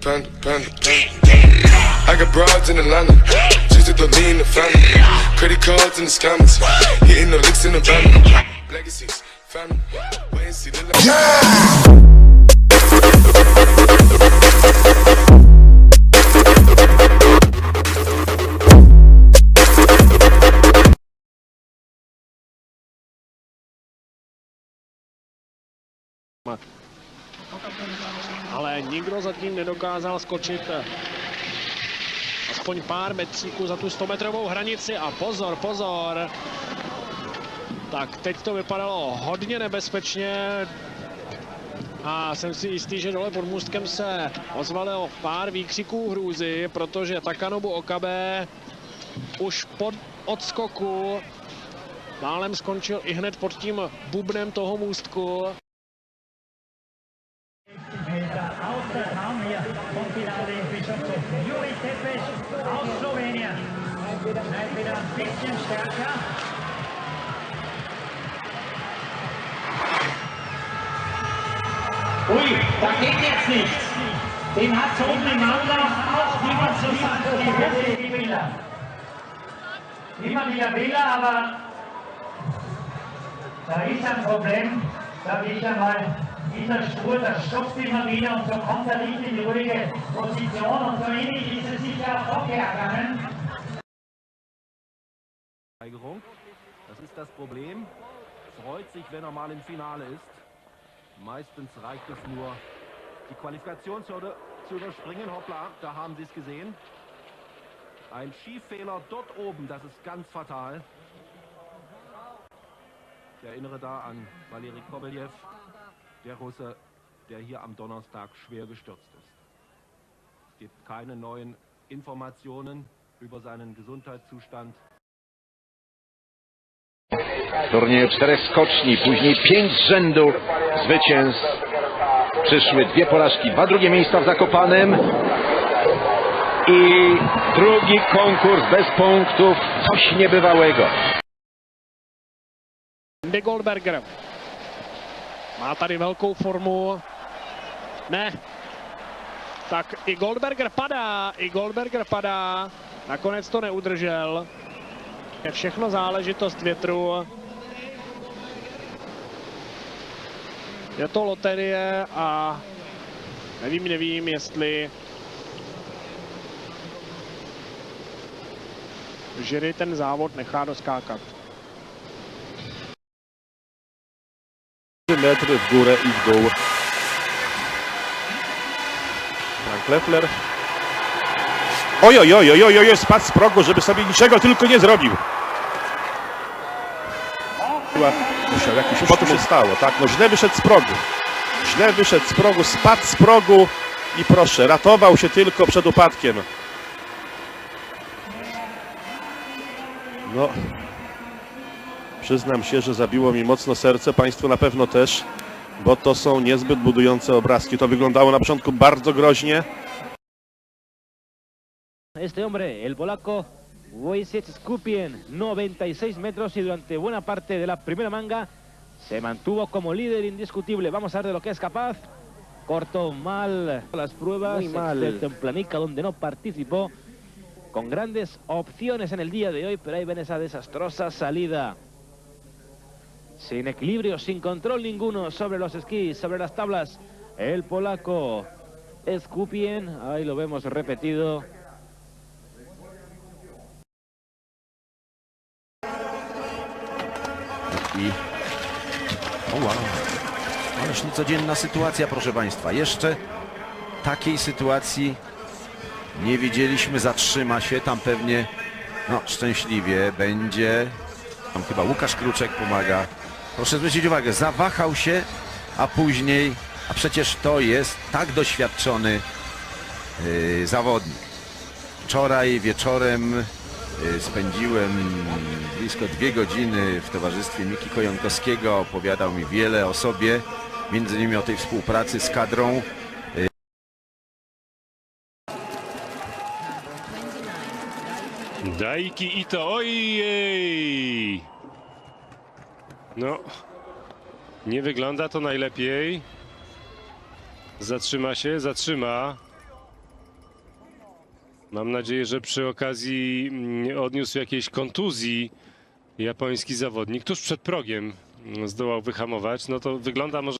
Panda, panda, panda. I got broads in Atlanta. Just to in the family. Credit cards in the scammers. Hitting the licks in the van. Legacies, family. Light. Ale nikdo zatím nedokázal skočit aspoň pár metříků za tu 100-metrovou hranici a pozor, pozor. Tak teď to vypadalo hodně nebezpečně a jsem si jistý, že dole pod můstkem se ozvalo pár výkřiků hrůzy, protože Takanobu Okabe už pod odskoku málem skončil i hned pod tím bubnem toho můstku. Meter aus der Raum hier vom Finale in Bischofshof. Juri Tepes aus Slowenien. Schneidet wieder ein bisschen stärker. Ui, da geht jetzt nichts. Den hat so oben im Anlauf auch niemand sagt, die Bilder. Immer wieder Bilder, aber da ist ein Problem, sage ich einmal, dieser Spur, das stoppt immer wieder und so kommt er nicht in die ruhige Position und so ähnlich ist es sicher auch. Steigerung. Das ist das Problem. Freut sich, wenn er mal im Finale ist. Meistens reicht es nur, die Qualifikationshürde zu überspringen. Hoppla, da haben Sie es gesehen. Ein Skifehler dort oben, das ist ganz fatal. Ich erinnere da an Valeri Kobeljew, der Russe, der hier am Donnerstag schwer gestürzt ist. Es gibt keine neuen Informationen über seinen Gesundheitszustand. turnieju czterech skoczni, później pięć rzędu zwycięstw. Przyszły dwie porażki, dwa drugie miejsca w Zakopanem i drugi konkurs bez punktów, coś niebywałego. Andy Goldberger. Má tady velkou formu. Ne. Tak i Goldberger padá, i Goldberger padá. Nakonec to neudržel. Je všechno záležitost větru. Je to loterie a nevím, nevím, jestli Žiry ten závod nechá doskákat. Metry w górę i w dół. Frank Leffler. Oj, oj, oj, oj, oj, oj, spadł z progu, żeby sobie niczego tylko nie zrobił. Musiał jakiś co tu się stało, tak? No źle wyszedł z progu. Źle wyszedł z progu, spadł z progu i proszę, ratował się tylko przed upadkiem. No, Przyznam się, że zabiło mi mocno serce, Państwu na pewno też, bo to są niezbyt budujące obrazki. To wyglądało na początku bardzo groźnie. Este hombre, el polaco Wojciech Skupien, 96 metros y durante buena parte de la primera manga se mantuvo como líder indiscutible. Vamos a ver de lo que es capaz. Cortó mal las pruebas, Muy mal. excepto en Planica, donde no participó. Con grandes opciones en el día de hoy, pero ahí ven esa desastrosa salida. Sin equilibrio, sin control ninguno sobre los esquís, sobre las tablas. El polaco Skupien, ahí lo vemos repetido. I... O wow. Ależ niecodzienna sytuacja, proszę Państwa. Jeszcze takiej sytuacji nie widzieliśmy. Zatrzyma się tam pewnie, no szczęśliwie będzie. Tam chyba Łukasz Kruczek pomaga. Proszę zwrócić uwagę, zawahał się, a później, a przecież to jest tak doświadczony yy, zawodnik. Wczoraj wieczorem y, spędziłem blisko dwie godziny w towarzystwie Miki Kojonkowskiego. Opowiadał mi wiele o sobie, między innymi o tej współpracy z kadrą. Daiki Ito, ojej! No, nie wygląda to najlepiej. Zatrzyma się, zatrzyma. Mam nadzieję, że przy okazji mm, odniósł jakiejś kontuzji japoński zawodnik tuż przed progiem mm, zdołał wyhamować. No to wygląda może